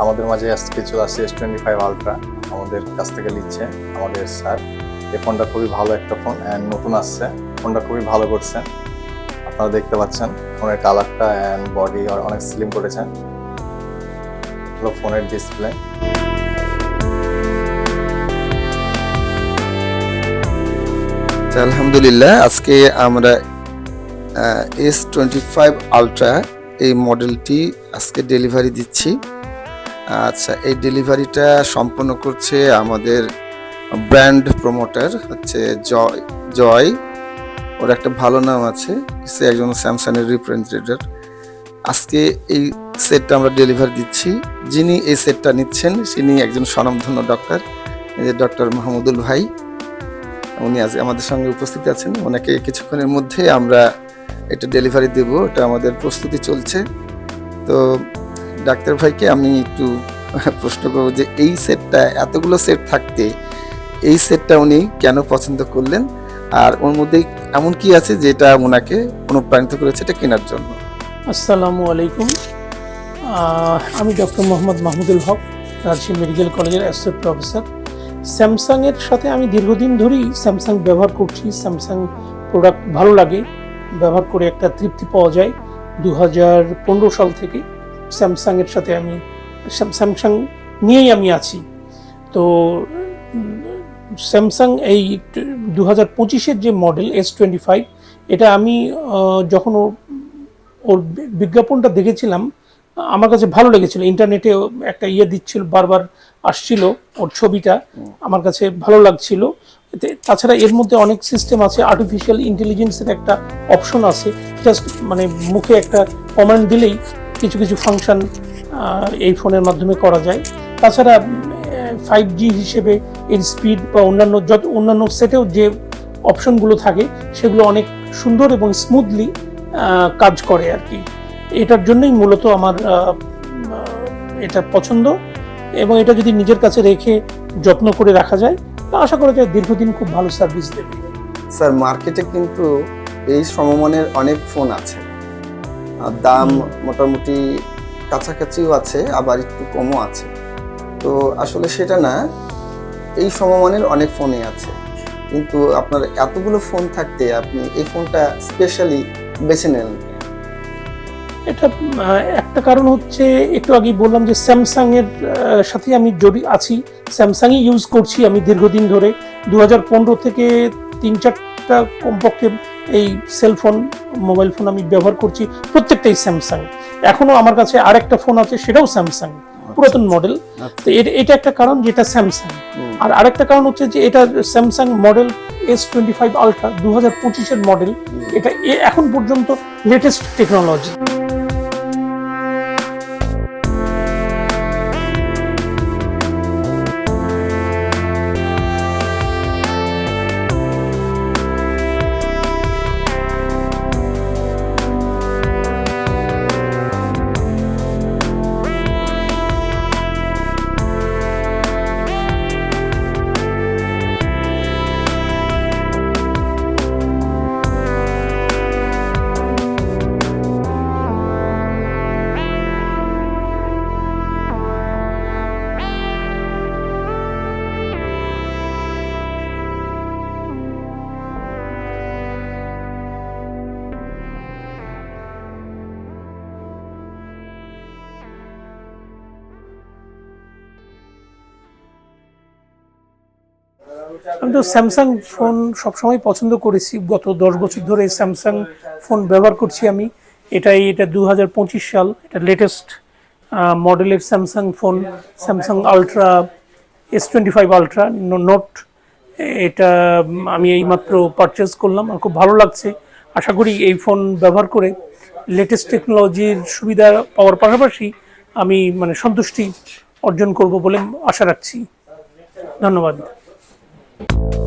আপনাদের মাঝে আজকে চলে আসছে এস টোয়েন্টি ফাইভ আলট্রা আমাদের কাছ থেকে নিচ্ছে আমাদের স্যার। এই ফোনটা খুবই ভালো একটা ফোন অ্যান্ড নতুন আসছে। ফোনটা খুবই ভালো করছে। আপনারা দেখতে পাচ্ছেন, ফোনের কালারটা অ্যান্ড বডি অনেক স্লিম করেছেন। হলো ফোনের ডিসপ্লে আলহামদুলিল্লাহ, আজকে আমরা এস টোয়েন্টি ফাইভ আলট্রা এই মডেলটি আজকে ডেলিভারি দিচ্ছি। আচ্ছা এই ডেলিভারিটা সম্পন্ন করছে আমাদের ব্র্যান্ড প্রমোটার হচ্ছে জয় জয়। ওর একটা ভালো নাম আছে, সে একজন স্যামসাংয়ের রিপ্রেজেন্টেটিভ আজকে এই সেটটা আমরা ডেলিভারি দিচ্ছি। যিনি এই সেটটা নিচ্ছেন, তিনি একজন স্বনামধন্য ডক্টর ডক্টর মাহমুদুল ভাই। উনি আজ আমাদের সঙ্গে উপস্থিত আছেন। ওনাকে কিছুক্ষণের মধ্যে আমরা এটা ডেলিভারি দেব। এটা আমাদের প্রস্তুতি চলছে। তো ডাক্তার ভাইকে আমি একটু প্রশ্ন করব যে এই সেটটা, এতগুলো সেট থাকতে এই সেটটা উনি কেন পছন্দ করলেন? আর ওর মধ্যে এমন কি আছে যেটা ওনাকে অনুপ্রাণিত করেছে এটা কেনার জন্য? আসসালামু আলাইকুম। আমি doctor Mohammad Mahmudul Haque, Rajshahi medical college associate professor. স্যামসাংয়ের সাথে আমি দীর্ঘদিন ধরেই স্যামসাং ব্যবহার করছি। স্যামসাং প্রোডাক্ট ভালো লাগে, ব্যবহার করে একটা তৃপ্তি পাওয়া যায়। দু হাজার পনেরো সাল থেকে স্যামসাংয়ের সাথে আমি, স্যামসাং নিয়েই আমি আছি। তো, স্যামসাং এই দু হাজার পঁচিশের যে মডেল এস টোয়েন্টি ফাইভ, এটা আমি যখন ওর বিজ্ঞাপনটা দেখেছিলাম, আমার কাছে ভালো লেগেছিল। ইন্টারনেটে একটা ইয়ে দিচ্ছিল, বারবার আসছিল ওর ছবিটা, আমার কাছে ভালো লাগছিল। তাছাড়া এর মধ্যে অনেক সিস্টেম আছে আর্টিফিশিয়াল ইন্টেলিজেন্সের একটা অপশন আছে জাস্ট মানে মুখে একটা কমান্ড দিলেই কিছু কিছু ফাংশন এই ফোনের মাধ্যমে করা যায়। তাছাড়া ফাইভ জি হিসেবে এর স্পিড বা অন্যান্য যত, অন্যান্য সেটেও যে অপশনগুলো থাকে, সেগুলো অনেক সুন্দর এবং স্মুথলি কাজ করে আর কি। এটার জন্যই মূলত আমার এটা পছন্দ এবং এটা যদি নিজের কাছে রেখে যত্ন করে রাখা যায় তা আশা করা যায় দীর্ঘদিন খুব ভালো সার্ভিস দেবে। স্যার মার্কেটে কিন্তু এই সমমানের অনেক ফোন আছে। দাম মোটামুটি কাছাকাছিও আছে আবার একটু কমও আছে। তো আসলে সেটা না এই সমমানের অনেক ফোনই আছে। কিন্তু আপনার এতগুলো ফোন থাকতে আপনি এই ফোনটা স্পেশালি বেছে নেন। এটা একটা কারণ হচ্ছে একটু আগেই বললাম যে স্যামসাং এর সাথে আমি জড়ি আছি। স্যামসাংই ইউজ করছি আমি দীর্ঘদিন ধরে। দু হাজার পনেরো থেকে তিন চারটা কমপক্ষে এই সেলফোন মোবাইল ফোন আমি ব্যবহার করছি প্রত্যেকটাই স্যামসাং। এখনও আমার কাছে আরেকটা ফোন আছে সেটাও স্যামসাং পুরাতন মডেল তো এর- এটা একটা কারণ যেটা স্যামসাং। আর আরেকটা কারণ হচ্ছে যে এটা Samsung model S twenty five ultra দু হাজার পঁচিশের মডেল এটা এ- এখন পর্যন্ত লেটেস্ট টেকনোলজি আমি তো স্যামসাং ফোন সবসময় পছন্দ করেছি। গত দশ বছর ধরে স্যামসাং ফোন ব্যবহার করছি আমি। এটাই, এটা দু হাজার পঁচিশ সাল, এটা লেটেস্ট মডেলের Samsung phone Samsung ultra S twenty five ultra note এটা আমি এইমাত্র পারচেস করলাম। আর খুব ভালো লাগছে। আশা করি এই ফোন ব্যবহার করে লেটেস্ট টেকনোলজির সুবিধা পাওয়ার পাশাপাশি আমি মানে সন্তুষ্টি অর্জন করব বলে আশা রাখছি। ধন্যবাদ। you